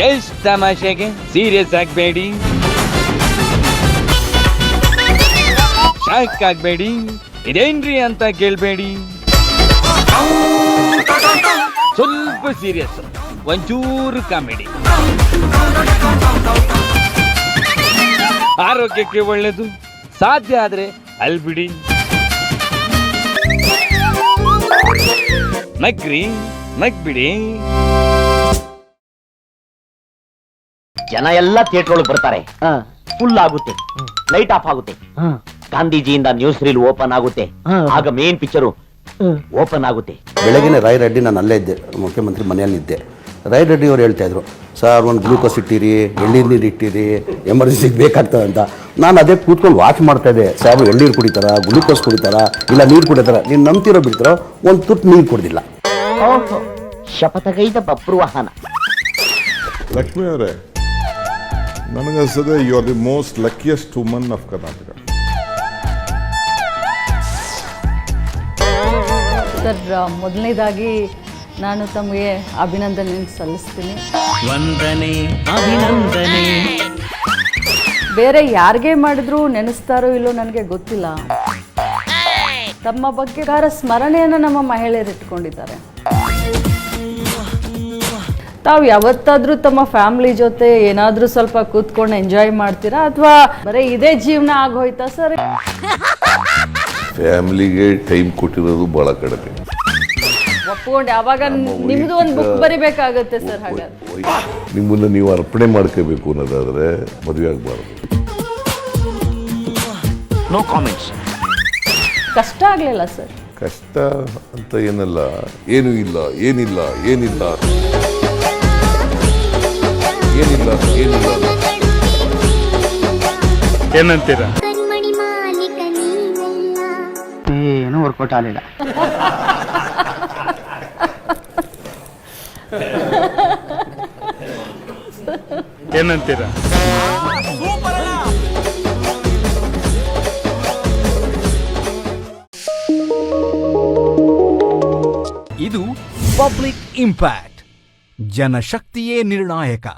Just ತಮಾಷೆಗೆ serious ಆಗಬೇಡಿ. Shock ಆಗಬೇಡಿ. ಇದೇನ್ರಿ ಅಂತ ಕೇಳಬೇಡಿ. ಸ್ವಲ್ಪ ಸೀರಿಯಸ್, ಒಂಚೂರು ಕಾಮಿಡಿ. ಆರೋಗ್ಯಕ್ಕೆ ಒಳ್ಳೆಯದು ಸಾಧ್ಯ ಆದ್ರೆ ಅಲ್ಬಿಡಿ ನಗ್ರಿ ನಗ್ಬಿಡಿ ಜನ ಎಲ್ಲ ಥಿಯೇಟರ್ ಒಳಗೆ ಬರ್ತಾರೆ. ಫುಲ್ ಆಗುತ್ತೆ. ಲೈಟ್ ಆಫ್ ಆಗುತ್ತೆ. ಗಾಂಧೀಜಿಯಿಂದ ನ್ಯೂಸ್ ರೀಲ್ ಓಪನ್ ಆಗುತ್ತೆ. ಆಗ ಮೇನ್ ಪಿಕ್ಚರು ಓಪನ್ ಆಗುತ್ತೆ. ಬೆಳಗಿನ ರಾಯ್ ರೆಡ್ಡಿ ನಾನು ಅಲ್ಲೇ ಇದ್ದೆ. ಮುಖ್ಯಮಂತ್ರಿ ಮನೆಯಲ್ಲಿದ್ದೆ ರಾಯ್ ರೆಡ್ಡಿ ಅವ್ರು ಹೇಳ್ತಾ ಇದ್ರು ಸರ್ ಒಂದು ಗ್ಲೂಕೋಸ್ ಇಟ್ಟಿರಿ ಎಳ್ನೀರು ನೀರು ಇಟ್ಟಿರಿ ಎಮರ್ಜೆನ್ಸಿಗೆ ಬೇಕಾಗ್ತದೆ ಅಂತ. ನಾನು ಅದೇ ಕೂತ್ಕೊಂಡು ವಾಚ್ ಮಾಡ್ತಾ ಇದ್ದೆ. ಸಾಹೇಬ್ ಎಳ್ಳೀರು ಕುಡಿತಾರ ಗ್ಲೂಕೋಸ್ ಕುಡಿತಾರ ಇಲ್ಲ ನೀರು ಕುಡಿತಾರ ನೀನು ನಂಬ್ತಿರೋ ಬಿಡ್ತಾರೋ ಒಂದು ತುತ್ತು ನೀರು ಕುಡ್ದಿಲ್ಲ. ಓಹೋ ಶಪಥಗೈದ ಬಪ್ರು ವಾಹನ. ಲಕ್ಷ್ಮಿ ಅವರೇ ನನಗನ್ಸದೆ you are the most luckiest woman of Karnataka sir ಮೊದಲನೇದಾಗಿ ನಾನು ತಮಗೆ ಅಭಿನಂದನೆ ಸಲ್ಲಿಸ್ತೀನಿ. ವಂದನೆ ಅಭಿನಂದನೆ. ಬೇರೆ ಯಾರಿಗೆ ಮಾಡಿದ್ರು ನೆನೆಸ್ತಾರೋ ಇಲ್ಲೋ ನನಗೆ ಗೊತ್ತಿಲ್ಲ. ತಮ್ಮ ಬಗ್ಗೆ ಗಾರ ಸ್ಮರಣೆಯನ್ನು ನಮ್ಮ ಮಹಿಳೆಯರು ಇಟ್ಕೊಂಡಿದ್ದಾರೆ. ತಾವು ಯಾವತ್ತಾದ್ರೂ ತಮ್ಮ ಫ್ಯಾಮಿಲಿ ಜೊತೆ ಏನಾದ್ರೂ ಸ್ವಲ್ಪ ಕೂತ್ಕೊಂಡು ಎಂಜಾಯ್ ಮಾಡ್ತೀರಾ? ಅಥವಾ ಬರೀ ಇದೇ ಜೀವನ ಆಗೋಯ್ತಾ ಸರ್? ಫ್ಯಾಮಿಲಿಗೆ ಟೈಮ್ ಕೊಟ್ಟಿರೋದು ಬಹಳ ಕಡಿಮೆ. ಒಪ್ಕೊಂಡು. ಯಾವಾಗ ನಿಮ್ದು ಒಂದು ಬುಕ್ ಬರಿಬೇಕಾಗತ್ತೆ ಸರ್ ಹಾಗಾದ್ರೆ. ನಿಮ್ಮನ್ನು ನೀವು ಅರ್ಪಣೆ ಮಾಡ್ಕೋಬೇಕು ಅನ್ನೋದಾದ್ರೆ ಮದುವೆ ಆಗಬಾರ್ದು. ನೋ ಕಾಮೆಂಟ್ಸ್ ಕಷ್ಟ ಆಗಲಿಲ್ಲ ಸರ್. ಕಷ್ಟ ಅಂತ ಏನಲ್ಲ. ಏನೂ ಇಲ್ಲ ಏನಿಲ್ಲ ಏನಿಲ್ಲ. ಏನಿಲ್ಲ ಏನಿಲ್ಲ. ಏನಂತೀರಾ? ಕಣ್ಮಣಿ ಮಾಲೀಕ ನೀವೆಲ್ಲ ಏನು ವರ್ಕೌಟ್ ಆಗಲಿಲ್ಲ. ಏನಂತೀರಾ? ಇದು ಪಬ್ಲಿಕ್ ಇಂಪ್ಯಾಕ್ಟ್ ಜನಶಕ್ತಿಯೇ ನಿರ್ಣಾಯಕ.